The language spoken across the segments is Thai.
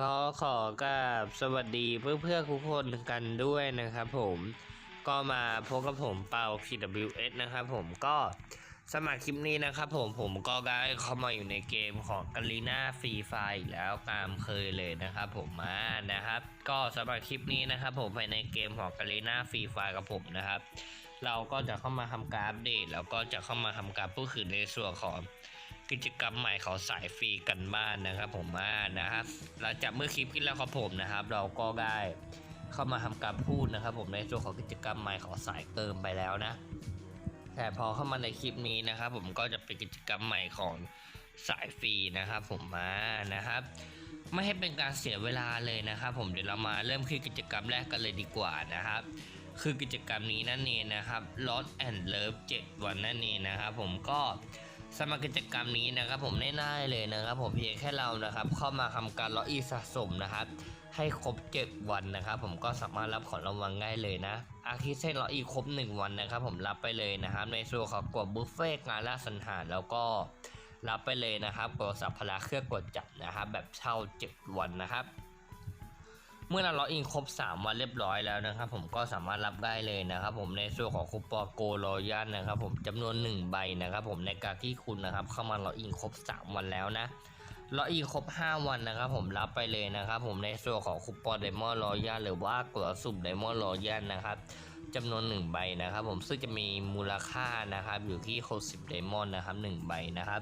ก็ขอกราบสวัสดีเพื่อนเพื่อทุกคนกันด้วยนะครับผมก็มาพบกับผมเปา PWS นะครับผมก็สมัครคลิปนี้นะครับผมผมก็ได้เข้ามาอยู่ในเกมของกาลีนาฟรีไฟอีกแล้วตามเคยเลยนะครับผมมานะครับ ก็สำหรับคลิปนี้นะครับผมภายในเกมของกาลีนาฟรีไฟกับผมนะครับ เราก็จะเข้ามาทำการอัปเดตแล้วก็จะเข้ามาทำการพูดคุยในส่วนของ กิจกรรมใหม่ขอสายฟรีกันบ้านนะครับ ผมอ่านะครับหลังจากเมื่อคลิปที่แล้วครับผมนะครับ เราก็ได้เข้ามาทำการพูดนะครับ ผมในส่วนของกิจกรรมใหม่ขอสายเติมไปแล้วนะ แต่พอเข้ามาในคลิปนี้นะครับ ผมก็จะเป็นกิจกรรมใหม่ของสายฟรีนะครับ ผมมานะครับ ไม่ให้เป็นการเสียเวลาเลยนะครับ ผมเดี๋ยวเรามาเริ่มที่กิจกรรมแรกกันเลยดีกว่านะครับคือกิจกรรมนี้นั่นเองนะครับ Lost and Love 7 วันนั่นเองนะครับ ผมก็ สมัครกิจกรรมนี้นะครับผมง่ายๆเลยนะครับผมเพียงแค่เรานะครับ เข้ามาทำการล็อกอินสะสมนะครับ ให้ครบ 7 วันนะครับ ผมก็สามารถรับของรางวัลง่ายเลยนะ อาทิตย์เส้นล็อกอินครบ 1 วันนะครับ ผมรับไปเลยนะครับในส่วนของกดบุฟเฟ่งานล่าสังหารแล้วก็รับไปเลยนะครับกดสัพพละเครื่องกดจับนะครับ แบบเช่า 7 วันนะครับ เมื่อเราล็อกอินครบ 3 วันเรียบร้อยแล้วนะครับ ผมก็สามารถรับได้เลยนะครับ ผมในส่วนของคูปองโกลอยันนะครับ ผมจำนวน 1 ใบนะครับ ผมในการที่คุณนะครับเข้ามาล็อกอินครบ 3 วันแล้วนะล็อกอินครบ 5 วันนะครับ ผมรับไปเลยนะครับ ผมในส่วนของคูปองไดมอนด์รอยันหรือว่ากดสุ่มไดมอนด์รอยันนะครับจำนวน 1 ใบนะครับ ผมซึ่งจะมีมูลค่านะครับ อยู่ที่60ไดมอนด์นะครับ1ใบนะครับ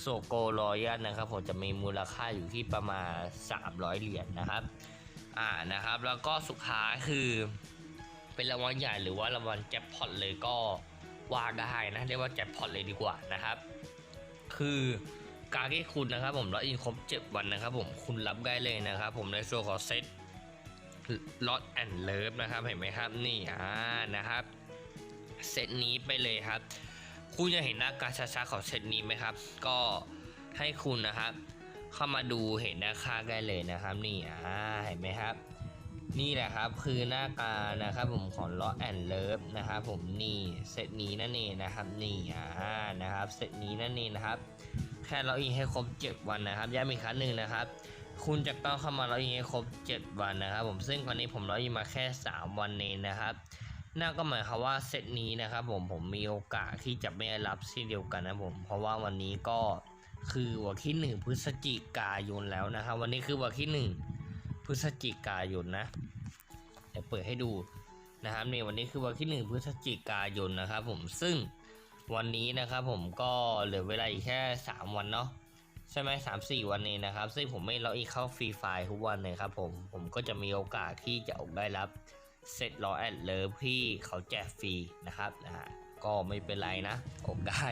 โซโกรอยันนะครับ ผมจะมีมูลค่าอยู่ที่ประมาณ 300 เหรียญนะครับ อ่านะครับ แล้วก็สุดท้ายคือ เป็นรางวัลใหญ่หรือว่ารางวัลแจ็คพอตเลยก็ว่าได้นะเรียกว่าแจ็คพอตเลยดีกว่านะครับ คือการที่คุณนะครับผมล็อกอินครบ7วันนะครับ ผมคุณรับได้เลยนะครับ ผมในส่วนของเซตล็อตแอนเลิฟนะครับเห็นไหมครับนี่อ่านะครับเซตนี้ไปเลยครับ คุณจะเห็นหน้าการช้าๆของเซตนี้ไหมครับ ก็ให้คุณนะครับ เข้ามาดูเห็นหน้าค่าได้เลยนะครับ นี่อ่าเห็นไหมครับ นี่แหละครับคือหน้าตานะครับ ผมของล้อแอนเลิฟนะครับ ผมนี่เซตนี้นั่นเองนะครับ นี่อ่านะครับเซตนี้นั่นเองนะครับ แค่ล็อกอินให้ครบ 7 วันนะครับย้ำอีกครั้งหนึ่งนะครับคุณจะต้องเข้ามาล็อกอินให้ครบ 7 วันนะครับผมซึ่งตอนนี้ผมล็อกอินมาแค่ 3 วันเองนะครับนั่นก็หมายความว่าเซตนี้นะครับผมผมมีโอกาสที่จะไม่ได้รับเช่นเดียวกันนะผมเพราะว่าวันนี้ก็ คือวันที่หนึ่งพฤศจิกายนแล้วนะครับ วันนี้คือวันที่หนึ่งพฤศจิกายนนะเดี๋ยวเปิดให้ดูนะครับในวันนี้คือวันที่หนึ่งพฤศจิกายนนะครับผมซึ่งวันนี้นะครับผมก็เหลือเวลาอีกแค่สามวันเนาะใช่ไหมสามสี่วันเองนะครับ ซึ่งผมไม่ล็อกอินเข้าฟรีไฟล์ทุกวันเลยครับผมผมก็จะมีโอกาสที่จะออกได้รับเซตล้อแอดเลิฟที่เขาแจกฟรีนะครับนะฮะ ก็ไม่เป็นไรนะออกได้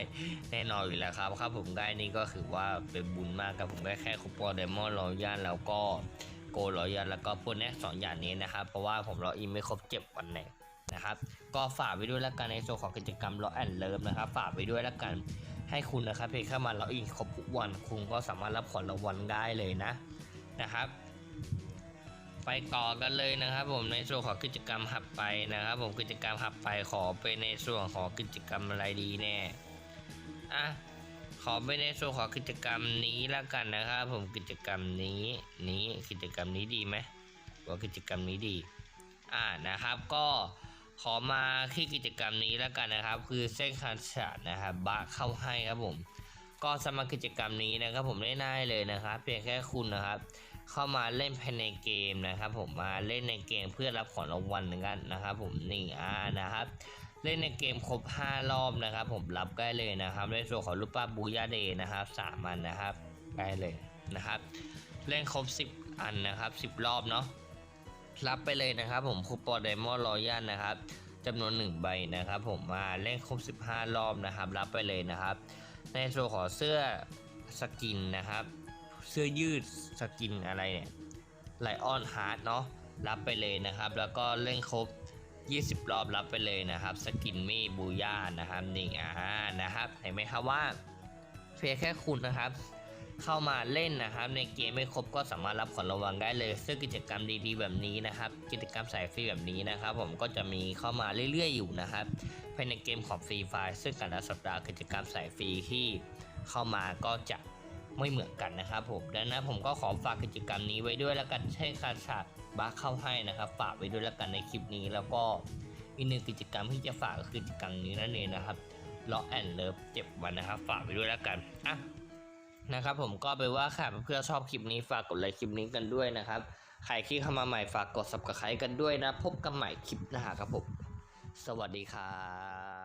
แน่นอนอยู่แล้วครับครับผมได้นี่ก็คือว่าเป็นบุญมากครับผมได้แค่คูปองเดมอนรอยันแล้วก็โกรอยันแล้วก็พวกนี้สองอย่างนี้นะครับ เพราะว่าผมรออินไม่ครบเจ็บวันแน่นะครับ ก็ฝากไว้ด้วยแล้วกันในส่วนของกิจกรรมรอแอนเลิฟนะครับ ฝากไว้ด้วยแล้วกันให้คุณนะครับเพียงแค่มาล็ออินครบทุกวันคุณก็สามารถรับของรางวัลได้เลยนะนะครับ ไปต่อกันเลยนะครับ ผมในส่วนของกิจกรรมหับไปนะครับ ผมกิจกรรมหับไปขอไปในส่วนของกิจกรรมอะไรดีแน่อะขอไปในส่วนของกิจกรรมนี้แล้วกันนะครับ ผมกิจกรรมนี้นี้กิจกรรมนี้ดีไหมว่ากิจกรรมนี้ดี อ่านะครับ ก็ขอมาที่กิจกรรมนี้แล้วกันนะครับ คือเส้นคันฉาดนะครับบะเข้าให้ครับผม ก็สมัครกิจกรรมนี้นะครับ ผมง่ายเลยนะครับ เพียงแค่คุณนะครับ เข้ามาเล่นภายในเกมนะครับผมมาเล่นในเกมเพื่อรับของรางวัลหมือนกันนะครับ ผมนี่อ่านะครับ เล่นในเกมครบ 5 รอบนะครับ ผมรับได้เลยนะครับในส่วนของรูปปั้นบูยาเดย์นะครับสามอันนะครับได้เลยนะครับ เล่นครบ 10 อันนะครับ 10 รอบเนาะรับไปเลยนะครับ ผมคูปองไดมอนด์รอยันนะครับจำนวน 1 ใบนะครับ ผมมาเล่นครบ 15 รอบนะครับ รับไปเลยนะครับ ในส่วนของเสื้อสกินนะครับ เสื้อยืดสกินอะไรเนี่ยไลออนฮาร์ดเนาะรับไปเลยนะครับ แล้วก็เล่นครบ 20 รอบรับไปเลยนะครับ สกินมี่บูย่านะครับนี่อ่านะครับเห็นไหมครับว่าเพียงแค่คุณนะครับ เข้ามาเล่นนะครับ ในเกมไม่ครบก็สามารถรับของรางวัลได้เลยซึ่งกิจกรรมดีๆแบบนี้นะครับ กิจกรรมสายฟรีแบบนี้นะครับ ผมก็จะมีเข้ามาเรื่อยๆอยู่นะครับภายในเกมของฟรีไฟซึ่งแต่ละสัปดาห์กิจกรรมสายฟรีที่เข้ามาก็จะ ไม่เหมือนกันนะครับผมดังนั้นผมก็ขอฝากกิจกรรมนี้ไว้ด้วยแล้วกันใช้คาชาบัคเข้าให้นะครับ ฝากไว้ด้วยแล้วกันในคลิปนี้ แล้วก็อีกหนึ่งกิจกรรมที่จะฝากก็คือกิจกรรมนี้นั่นเองนะครับล็อกแอนเลิฟเจ็บวันนะครับ ฝากไว้ด้วยแล้วกันอะนะครับผมก็ไปว่าค่ะเพื่อชอบคลิปนี้ฝากกดไลค์คลิปนี้กันด้วยนะครับใครที่เข้ามาใหม่ฝากกด subscribe กันด้วยนะ พบกันใหม่คลิปหน้าครับผม สวัสดีครับ